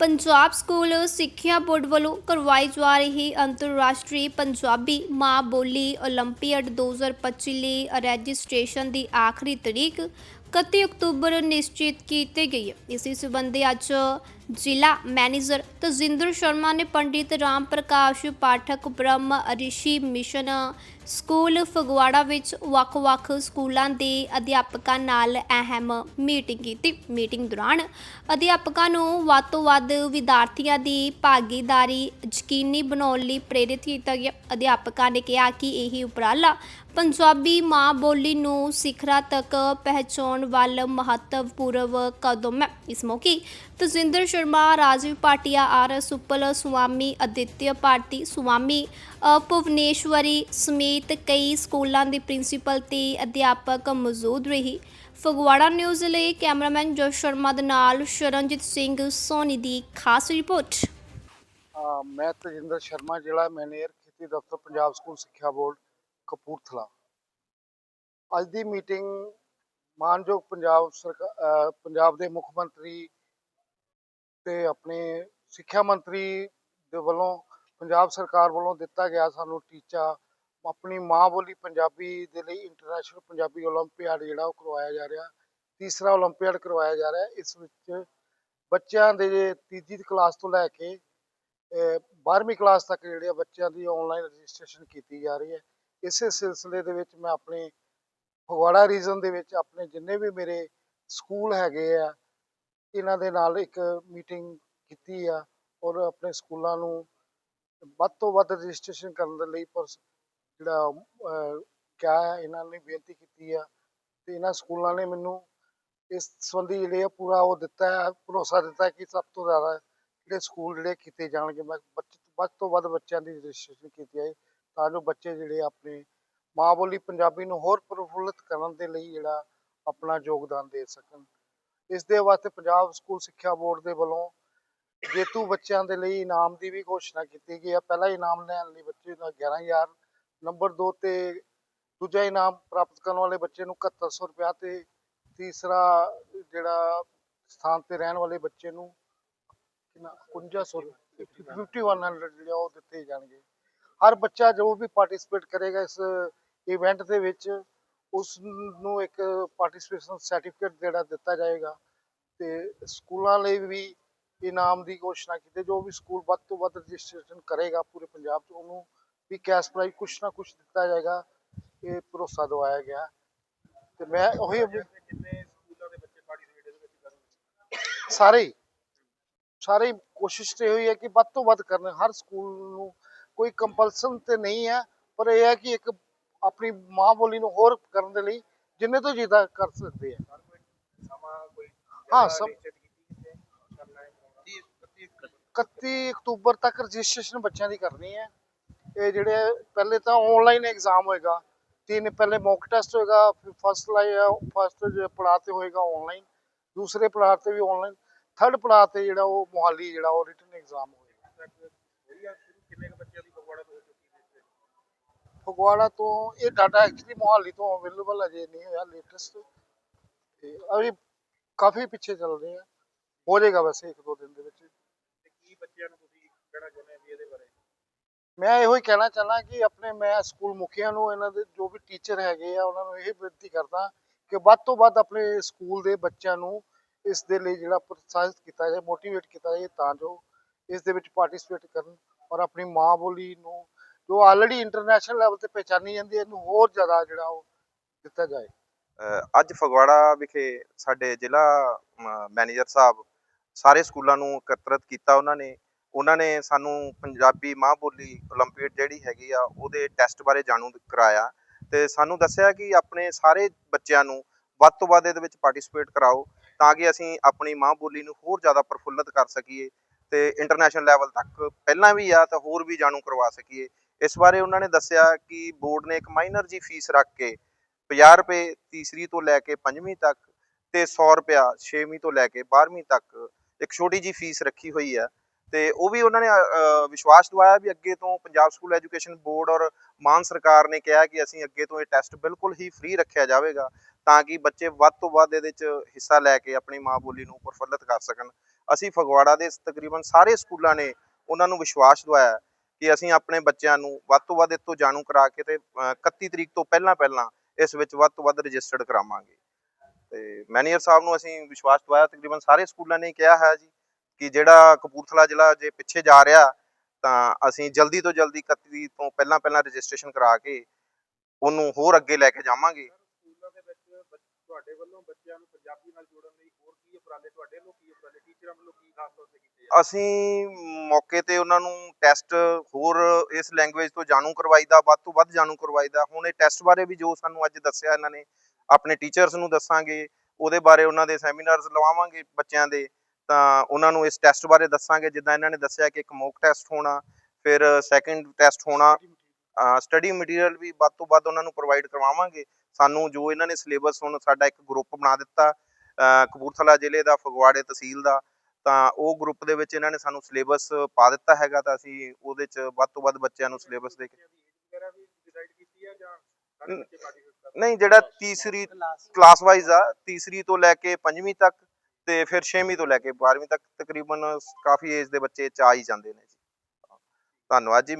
Punjab school ਸਿੱਖਿਆ board ਵੱਲੋਂ ਕਰਵਾਈ ਜਾ ਰਹੀ ਅੰਤਰਰਾਸ਼ਟਰੀ ਪੰਜਾਬੀ ਮਾਂ ਬੋਲੀ 올림픽 2025 ਲਈ ਰਜਿਸਟ੍ਰੇਸ਼ਨ ਦੀ ਆਖਰੀ ਤਰੀਕ 31 ਅਕਤੂਬਰ ਨਿਸ਼ਚਿਤ ਕੀਤੀ ਗਈ ਹੈ ਇਸੇ ਸੰਬੰਧੀ ਅੱਜ ਜ਼ਿਲ੍ਹਾ ਮੈਨੇਜਰ ਤਜਿੰਦਰ ਸ਼ਰਮਾ ਨੇ ਪੰਡਿਤ ਰਾਮ ਪ੍ਰਕਾਸ਼, ਪਾਠਕ ਬ੍ਰਹਮ ਅਰਿਸ਼ੀ ਮਿਸ਼ਨ, ਸਕੂਲ ਫਗਵਾੜਾ ਵਿੱਚ ਵੱਖ-ਵੱਖ ਸਕੂਲਾਂ ਦੇ ਅਧਿਆਪਕਾਂ ਨਾਲ ਅਹਿਮ ਮੀਟਿੰਗ ਕੀਤੀ। ਮੀਟਿੰਗ ਦੌਰਾਨ ਅਧਿਆਪਕਾਂ ਨੂੰ ਵੱਧ ਤੋਂ ਵੱਧ ਵਿਦਿਆਰਥੀਆਂ ਦੀ ਭਾਗੀਦਾਰੀ ਯਕੀਨੀ ਬਣਾਉਣ ਲਈ ਪ੍ਰੇਰਿਤ ਕੀਤਾ ਗਿਆ। ਅਧਿਆਪਕਾਂ ਨੇ ਕਿਹਾ ਕਿ ਇਹ ਉਪਰਾਲਾ ਪੰਜਾਬੀ ਮਾਂ ਬੋਲੀ ਨੂੰ ਸਿਖਰਾਂ ਤੱਕ ਪਹੁੰਚਾਉਣ ਵੱਲ ਮਹੱਤਵਪੂਰਨ ਕਦਮ ਹੈ। ਇਸ ਮੌਕੇ ਤਜਿੰਦਰ ਸ਼ਰਮਾ ਰਾਜੀਵ ਪਾਟਿਆ ਆਰ ਐਸ ਉਪਲ ਸੁਆਮੀ ਅਦਿੱਤਿਆ ਭਾਰਤੀ ਸੁਆਮੀ ਭੁਵਨੇਸ਼ਵਰੀ ਸਮੇਤ ਕਈ ਸਕੂਲਾਂ ਦੇ ਪ੍ਰਿੰਸੀਪਲ ਤੇ ਅਧਿਆਪਕ ਮੌਜੂਦ ਰਹੀ। ਫਗਵਾੜਾ ਨਿਊਜ਼ ਲਈ ਕੈਮਰਾਮੈਨ ਜੋਸ਼ ਸ਼ਰਮਾ ਦੇ ਨਾਲ ਸ਼ਰਨਜੀਤ ਸਿੰਘ ਸੋਨੀ ਦੀ ਖਾਸ ਰਿਪੋਰਟ। ਅ, ਮੈਂ ਤਜਿੰਦਰ ਸ਼ਰਮਾ ਜ਼ਿਲ੍ਹਾ ਮੈਨੇਜਰ ਖੇਤੀ ਦਫ਼ਤਰ ਪੰਜਾਬ ਸਕੂਲ ਸਿੱਖਿਆ ਬੋਰਡ ਕਪੂਰਥਲਾ। ਅੱਜ ਦੀ ਮੀਟਿੰਗ ਮਾਨਯੋਗ ਪੰਜਾਬ ਸਰਕਾਰ ਪੰਜਾਬ ਦੇ ਮੁੱਖ ਮੰਤਰੀ ਤੇ ਆਪਣੇ ਸਿੱਖਿਆ ਮੰਤਰੀ ਦੇ ਵੱਲੋਂ ਪੰਜਾਬ ਸਰਕਾਰ ਵੱਲੋਂ ਦਿੱਤਾ ਗਿਆ ਸਾਨੂੰ ਟੀਚਾ ਆਪਣੀ ਮਾਂ ਬੋਲੀ ਪੰਜਾਬੀ ਦੇ ਲਈ ਇੰਟਰਨੈਸ਼ਨਲ ਪੰਜਾਬੀ 올림픽 ਜਿਹੜਾ ਉਹ ਕਰਵਾਇਆ ਜਾ ਰਿਹਾ ਤੀਸਰਾ 올림픽 ਕਰਵਾਇਆ ਜਾ ਰਿਹਾ ਇਸ ਵਿੱਚ ਬੱਚਿਆਂ ਦੇ ਤੀਜੀ ਕਲਾਸ ਤੋਂ ਲੈ ਕੇ ਅਹ 12ਵੀਂ ਕਲਾਸ ਤੱਕ ਜਿਹੜੇ ਆ ਬੱਚਿਆਂ ਦੀ ਆਨਲਾਈਨ ਰਜਿਸਟ੍ਰੇਸ਼ਨ ਕੀਤੀ ਜਾ ਰਹੀ ਹੈ ਇਸੇ ਸਿਲਸਿਲੇ ਦੇ ਵਿੱਚ ਮੈਂ ਆਪਣੇ ਫਗਵਾੜਾ ਰੀਜਨ ਦੇ ਵਿੱਚ ਆਪਣੇ ਜਿੰਨੇ ਵੀ ਮੇਰੇ ਸਕੂਲ ਹੈਗੇ ਆ ਇਹਨਾਂ ਦੇ ਨਾਲ ਇੱਕ ਮੀਟਿੰਗ ਕੀਤੀ ਆ ਔਰ ਆਪਣੇ ਸਕੂਲਾਂ ਨੂੰ ਵੱਧ ਤੋਂ ਵੱਧ ਰਜਿਸਟ੍ਰੇਸ਼ਨ ਕਰਨ ਦੇ ਲਈ ਪਰ ਜਿਹੜਾ ਅਹ, ਕਿਹਾ ਹੈ ਇਹਨਾਂ ਨੇ ਬੇਨਤੀ ਕੀਤੀ ਆ ਤੇ ਇਹਨਾਂ ਸਕੂਲਾਂ ਨੇ ਮੈਨੂੰ ਇਸ ਸੰਬੰਧੀ ਜਿਹੜੇ ਆ ਪੂਰਾ ਉਹ ਦਿੱਤਾ ਹੈ ਭਰੋਸਾ ਦਿੱਤਾ ਕਿ ਸਭ ਤੋਂ ਜ਼ਿਆਦਾ ਜਿਹੜੇ ਸਕੂਲ ਜਿਹੜੇ ਕੀਤੇ ਜਾਣਗੇ ਮੈਂ ਬੱਚ- ਵੱਧ ਤੋਂ ਵੱਧ ਬੱਚਿਆਂ ਦੀ ਰਜਿਸਟ੍ਰੇਸ਼ਨ ਕੀਤੀ ਹੈ ਤਾਂ ਜੋ ਬੱਚੇ ਜਿਹੜੇ ਆਪਣੇ ਮਾਂ ਬੋਲੀ ਪੰਜਾਬੀ ਨੂੰ ਹੋਰ ਪ੍ਰਫੁੱਲਤ ਕਰਨ ਦੇ ਲਈ ਜਿਹੜਾ ਆਪਣਾ ਯੋਗਦਾਨ ਦੇ ਸਕਣ। ਇਸ ਦੇ ਵਾਸਤੇ ਪੰਜਾਬ ਸਕੂਲ ਸਿੱਖਿਆ ਬੋਰਡ ਦੇ ਵੱਲੋਂ ਜੇਤੂ ਬੱਚਿਆਂ ਦੇ ਲਈ ਇਨਾਮ ਦੀ ਵੀ ਘੋਸ਼ਣਾ ਕੀਤੀ ਗਈ ਹੈ ਪਹਿਲਾ ਇਨਾਮ ਲੈਣ ਲਈ ਬੱਚੇ ਦਾ 11000 ਨੰਬਰ 2 ਤੇ ਦੂਜਾ ਇਨਾਮ ਪ੍ਰਾਪਤ ਕਰਨ ਵਾਲੇ ਬੱਚੇ ਨੂੰ 7100 ਰੁਪਇਆ ਤੇ ਤੀਸਰਾ ਜਿਹੜਾ ਸਥਾਨ ਤੇ ਰਹਿਣ ਵਾਲੇ ਬੱਚੇ ਨੂੰ ਕਿੰਨਾ? 5100 5100 ਜਿਹੜੇ ਉਹ ਦਿੱਤੇ ਜਾਣਗੇ। ਹਰ ਬੱਚਾ ਜੋ ਵੀ ਪਾਰਟਿਸਿਪੇਟ ਕਰੇਗਾ ਇਸ ਇਵੈਂਟ ਦੇ ਵਿੱਚ ਉਸ ਨੂੰ ਇੱਕ ਪਾਰਟਿਸਿਪੇਸ਼ਨ ਸਰਟੀਫਿਕੇਟ ਜਿਹੜਾ ਦਿੱਤਾ ਜਾਏਗਾ ਤੇ ਸਕੂਲਾਂ ਲਈ ਵੀ ਇਨਾਮ ਦੀ ਘੋਸ਼ਣਾ ਕੀਤੀ ਜੋ ਵੀ ਸਕੂਲ ਵੱਧ ਤੋਂ ਵੱਧ ਰਜਿਸਟ੍ਰੇਸ਼ਨ ਕਰੇਗਾ ਪੂਰੇ ਪੰਜਾਬ 'ਚ ਉਹਨੂੰ ਵੀ ਕੈਸ਼ ਪ੍ਰਾਈਜ਼ ਕੁਛ ਨਾ ਕੁਛ ਦਿੱਤਾ ਜਾਏਗਾ ਇਹ ਭਰੋਸਾ ਦਵਾਇਆ ਗਿਆ। ਤੇ ਮੈਂ ਉਹੀ ਸਾਰੇ ਸਾਰੇ ਕੋਸ਼ਿਸ਼ ਤੇ ਹੋਈ ਹੈ ਕਿ ਵੱਧ ਤੋਂ ਵੱਧ ਕਰਨ। ਹਰ ਸਕੂਲ ਨੂੰ ਕੋਈ ਕੰਪਲਸਨ ਤੇ ਨਹੀਂ ਹੈ ਪਰ ਇਹ ਹੈ ਕਿ ਇੱਕ ਆਪਣੀ ਮਾਂ ਬੋਲੀ ਨੂੰ ਹੋਰ ਕਰਨ ਦੇ ਲਈ ਜਿੰਨੇ ਤੋਂ ਜ਼ਿਆਦਾ ਕਰ ਸਕਦੇ ਆ। ਹਾਂ, ਸਭ- ਨਿਸ਼ਚਿਤ ਕੀਤੀ ਕਿਤੇ? ਕਰਨਾ ਹੈ ਕਰਾਉਣਾ? 30 31 ਅਕਤੂਬਰ। ਤੱਕ ਰਜਿਸਟ੍ਰੇਸ਼ਨ ਬੱਚਿਆਂ ਦੀ ਕਰਨੀ ਹੈ। ਇਹ ਜਿਹੜੇ ਪਹਿਲੇ ਤਾਂ ਆਨਲਾਈਨ ਐਗਜ਼ਾਮ ਹੋਏਗਾ ਤਿੰਨ ਪਹਿਲੇ ਮੌਕ ਟੈਸਟ ਹੋਏਗਾ ਫਿਰ ਫਸਟ ਲਾਈ ਫਸਟ ਪੜਾਅ ਤੇ ਹੋਏਗਾ ਆਨਲਾਈਨ ਦੂਸਰੇ ਪੜਾਅ ਤੇ ਵੀ ਆਨਲਾਈਨ ਥਰਡ ਪੜਾਅ ਤੇ ਜਿਹੜਾ ਉਹ ਮੁਹਾਲੀ ਜਿਹੜਾ ਉਹ ਰਿਟਨ ਐਗਜ਼ਾਮ ਹੋਏਗਾ। ਕਿੰਨੇ ਬੱਚਿਆਂ ਦੀ ਤੋਂ ਹੋ ਚੁੱਕੀ? ਫਗਵਾੜਾ ਤੋਂ ਇਹ ਡਾਟਾ ਐਕਚੁਅਲੀ ਮੁਹਾਲੀ ਤੋਂ ਅਵੇਲੇਬਲ ਅਜੇ ਨਹੀਂ ਹੋਇਆ ਲੇਟੈਸਟ ਤੇ ਅभी ਕਾਫੀ ਪਿੱਛੇ ਚੱਲ ਰਹੇ ਆ। ਹੋ ਜਾਏਗਾ ਵੈਸੇ ਇੱਕ ਦੋ ਦਿਨ ਦੇ ਵਿੱਚ। ਤੇ ਕੀ ਬੱਚਿਆਂ ਨੂੰ ਤੁਸੀਂ ਕਹਿਣਾ ਚਾਹੁੰਦੇ ਆ ਵੀ ਇਹਦੇ ਬਾਰੇ? ਮੈਂ ਇਹੋ ਹੀ ਕਹਿਣਾ ਚਾਹਨਾ ਕਿ ਆਪਣੇ ਮੈਂ ਸਕੂਲ ਮੁਖੀਆਂ ਨੂੰ ਇਹਨਾਂ ਦੇ ਜੋ ਵੀ ਟੀਚਰ ਹੈਗੇ ਆ ਉਹਨਾਂ ਨੂੰ ਇਹ ਬੇਨਤੀ ਕਰਦਾ ਕਿ ਵੱਧ ਤੋਂ ਵੱਧ ਆਪਣੇ ਸਕੂਲ ਦੇ ਬੱਚਿਆਂ ਨੂੰ ਇਸ ਦੇ ਲਈ ਜਿਹੜਾ ਪ੍ਰੋਤਸਾਹਿਤ ਕੀਤਾ ਜਾਏ ਮੋਟੀਵੇਟ ਕੀਤਾ ਜਾਏ ਤਾਂ ਜੋ ਇਸ ਦੇ ਵਿੱਚ ਪਾਰਟਿਸਿਪੇਟ ਕਰਨ ਔਰ ਆਪਣੀ ਮਾਂ ਬੋਲੀ ਨੂੰ ਜੋ ਆਲਰੇਡੀ ਇੰਟਰਨੈਸ਼ਨਲ ਲੈਵਲ ਤੇ ਪਹਿਚਾਨੀ ਜਾਂਦੀ ਹੈ ਇਹਨੂੰ ਹੋਰ ਜ਼ਿਆਦਾ ਜਿਹੜਾ ਉਹ ਦਿੱਤਾ ਜਾਏ ਅ, ਅੱਜ ਫਗਵਾੜਾ ਵਿਖੇ ਸਾਡੇ ਜ਼ਿਲ੍ਹਾ ਅ, ਮੈਨੇਜਰ ਸਾਹਿਬ ਸਾਰੇ ਸਕੂਲਾਂ ਨੂੰ ਇਕੱਤਰਿਤ ਕੀਤਾ ਉਹਨਾਂ ਨੇ ਉਹਨਾਂ ਨੇ ਸਾਨੂੰ ਪੰਜਾਬੀ ਮਾਂ ਬੋਲੀ 올림픽 ਜਿਹੜੀ ਹੈਗੀ ਆ ਉਹਦੇ ਟੈਸਟ ਬਾਰੇ ਜਾਣੂ ਕਰਾਇਆ ਤੇ ਸਾਨੂੰ ਦੱਸਿਆ ਕਿ ਆਪਣੇ ਸਾਰੇ ਬੱਚਿਆਂ ਨੂੰ ਵੱਧ ਤੋਂ ਵੱਧ ਇਹਦੇ ਵਿੱਚ ਪਾਰਟਿਸਿਪੇਟ ਕਰਾਓ ਤਾਂ ਕਿ ਅਸੀਂ ਆਪਣੀ ਮਾਂ ਬੋਲੀ ਨੂੰ ਹੋਰ ਜ਼ਿਆਦਾ ਪ੍ਰਫੁੱਲਤ ਕਰ ਸਕੀਏ ਤੇ ਇੰਟਰਨੈਸ਼ਨਲ ਲੈਵਲ ਤੱਕ ਪਹਿਲਾਂ ਵੀ ਆ ਤਾਂ ਹੋਰ ਵੀ ਜਾਣੂ ਕਰਵਾ ਸਕੀਏ ਇਸ ਬਾਰੇ ਉਹਨਾਂ ਨੇ ਦੱਸਿਆ ਕਿ ਬੋਰਡ ਨੇ ਇੱਕ ਮਾਈਨਰ ਜੀ ਫੀਸ ਰੱਖ ਕੇ 50 ਰੁਪਏ ਤੀਸਰੀ ਤੋਂ ਲੈ ਕੇ ਪੰਜਵੀਂ ਤੱਕ ਤੇ 100 ਰੁਪਿਆ 6ਵੀਂ ਤੋਂ ਲੈ ਕੇ 12ਵੀਂ ਤੱਕ ਇੱਕ ਛੋਟੀ ਜੀ ਫੀਸ ਰੱਖੀ ਹੋਈ ਹੈ ਤੇ ਉਹ ਵੀ ਉਹਨਾਂ ਨੇ ਵਿਸ਼ਵਾਸ ਦਿਵਾਇਆ ਵੀ ਅੱਗੇ ਤੋਂ ਪੰਜਾਬ ਸਕੂਲ ਐਜੂਕੇਸ਼ਨ ਬੋਰਡ ਔਰ ਮਾਨ ਸਰਕਾਰ ਨੇ ਕਿਹਾ ਕਿ ਅਸੀਂ ਅੱਗੇ ਤੋਂ ਇਹ ਟੈਸਟ ਬਿਲਕੁਲ ਹੀ ਫ੍ਰੀ ਰੱਖਿਆ ਜਾਵੇਗਾ ਤਾਂ ਕਿ ਬੱਚੇ ਵੱਧ ਤੋਂ ਵੱਧ ਇਹਦੇ 'ਚ ਹਿੱਸਾ ਲੈ ਕੇ ਆਪਣੀ ਮਾਂ ਬੋਲੀ ਨੂੰ ਪ੍ਰਫੁੱਲਤ ਕਰ ਸਕਣ। ਅਸੀਂ ਫਗਵਾੜਾ ਦੇ ਤਕਰੀਬਨ ਸਾਰੇ ਸਕੂਲਾਂ ਨੇ ਉਹਨਾਂ ਨੂੰ ਵਿਸ਼ਵਾਸ ਦਵਾਇਆ ਕਿ ਅਸੀਂ ਆਪਣੇ ਬੱਚਿਆਂ ਨੂੰ ਵੱਧ ਤੋਂ ਵੱਧ ਇੱਥੋਂ ਜਾਣੂ ਕਰਾ ਕੇ ਤੇ 31 ਤਰੀਕ ਤੋਂ ਪਹਿਲਾਂ ਪਹਿਲਾਂ ਇਸ ਵਿੱਚ ਵੱਧ ਤੋਂ ਵੱਧ ਰਜਿਸਟਰਡ ਕਰਾਵਾਂਗੇ। ਤੇ ਮੈਨੇਜਰ ਸਾਹਿਬ ਨੂੰ ਅਸੀਂ ਵਿਸ਼ਵਾਸ ਦਵਾਇਆ, ਤਕਰੀਬਨ ਸਾਰੇ ਸਕੂਲਾਂ ਨੇ ਕਿਹਾ ਹੈ ਜੀ ਕਿ ਜਿਹੜਾ ਕਪੂਰਥਲਾ ਜ਼ਿਲ੍ਹਾ ਜੇ ਪਿੱਛੇ ਜਾ ਰਿਹਾ, ਤਾਂ ਅਸੀਂ ਜਲਦੀ ਤੋਂ ਜਲਦੀ 31 ਤੋਂ ਪਹਿਲਾਂ ਪਹਿਲਾਂ ਰਜਿਸਟ੍ਰੇਸ਼ਨ ਕਰਾ ਕੇ ਉਹਨੂੰ ਹੋਰ ਅੱਗੇ ਲੈ ਕੇ ਜਾਵਾਂਗੇ। ਤੁਹਾਡੇ ਵੱਲੋਂ ਬੱਚਿਆਂ ਨੂੰ ਪੰਜਾਬੀ ਨਾਲ ਜੋੜਨ ਲਈ ਉਪਰਾਲੇ ਤੁਹਾਡੇ ਵੱਲੋਂ ਕੀ ਉਪਰਾਲੇ ਟੀਚਰਾਂ ਵੱਲੋਂ ਕੀ ਖਾਸ ਤੌਰ ਤੇ ਕੀਤੇ ਜਾ ਅਸੀਂ ਮੌਕੇ ਤੇ ਉਹਨਾਂ ਨੂੰ ਟੈਸਟ ਹੋਰ ਇਸ ਲੈਂਗੁਏਜ ਤੋਂ ਜਾਣੂ ਕਰਵਾਈਦਾ ਵੱਧ ਤੋਂ ਵੱਧ ਜਾਣੂ ਕਰਵਾਈਦਾ। ਹੁਣ ਇਹ ਟੈਸਟ ਬਾਰੇ ਵੀ ਜੋ ਸਾਨੂੰ ਅੱਜ ਦੱਸਿਆ ਇਹਨਾਂ ਨੇ ਆਪਣੇ ਟੀਚਰਸ ਨੂੰ ਦੱਸਾਂਗੇ ਉਹਦੇ ਬਾਰੇ ਉਹਨਾਂ ਦੇ ਸੈਮੀਨਾਰਸ ਲਵਾਵਾਂਗੇ ਬੱਚਿਆਂ ਦੇ। ਤਾਂ ਉਹਨਾਂ ਨੂੰ ਇਸ ਟੈਸਟ ਬਾਰੇ ਦੱਸਾਂਗੇ ਜਿੱਦਾਂ ਇਹਨਾਂ ਨੇ ਦੱਸਿਆ ਕਿ ਇੱਕ ਮੌਕ ਟੈਸਟ ਹੋਣਾ ਫਿਰ ਸੈਕੰਡ ਟੈਸਟ ਹੋਣਾ ਸਟੱਡੀ ਮਟੀਰੀਅਲ ਵੀ ਵੱਧ ਤੋਂ ਵੱਧ ਉਹਨਾਂ ਨੂੰ ਪ੍ਰੋਵਾਈਡ ਕਰਵਾਵਾਂਗੇ। ਸਾਨੂੰ ਜੋ ਇਹਨਾਂ ਨੇ ਸਿਲੇਬਸ ਹੁਣ ਸਾਡਾ ਇੱਕ ਗਰੁੱਪ ਬਣਾ ਦਿੱਤਾ ਕਪੂਰਥਲਾ ਜ਼ਿਲ੍ਹੇ ਦਾ ਫਗਵਾੜੇ ਤਹਿਸੀਲ ਦਾ ਤਾਂ ਉਹ ਗਰੁੱਪ ਦੇ ਵਿੱਚ ਇਹਨਾਂ ਨੇ ਸਾਨੂੰ ਸਿਲੇਬਸ ਪਾ ਦਿੱਤਾ ਹੈਗਾ ਤਾਂ ਅਸੀਂ ਉਹਦੇ 'ਚ ਵੱਧ ਤੋਂ ਵੱਧ ਬੱਚਿਆਂ ਨੂੰ ਸਿਲੇਬਸ ਦੇ ਨਹੀਂ ਜਿਹੜਾ ਤੀਸਰੀ ਕਲਾਸ ਵਾਈਜ਼ ਆ ਤੀਸਰੀ ਤੋਂ ਲੈ ਕੇ ਪੰਜਵੀਂ ਤੱਕ ਤੇ ਫਿਰ ਛੇਵੀਂ ਤੋਂ ਲੈ ਕੇ 12ਵੀਂ ਤੱਕ ਤਕਰੀਬਨ ਕਾਫੀ ਏਜ ਦੇ ਬੱਚੇ ਚ ਆ ਹੀ ਜਾਂਦੇ ਨੇ ਜੀ। ਧੰਨਵਾਦ ਜੀ।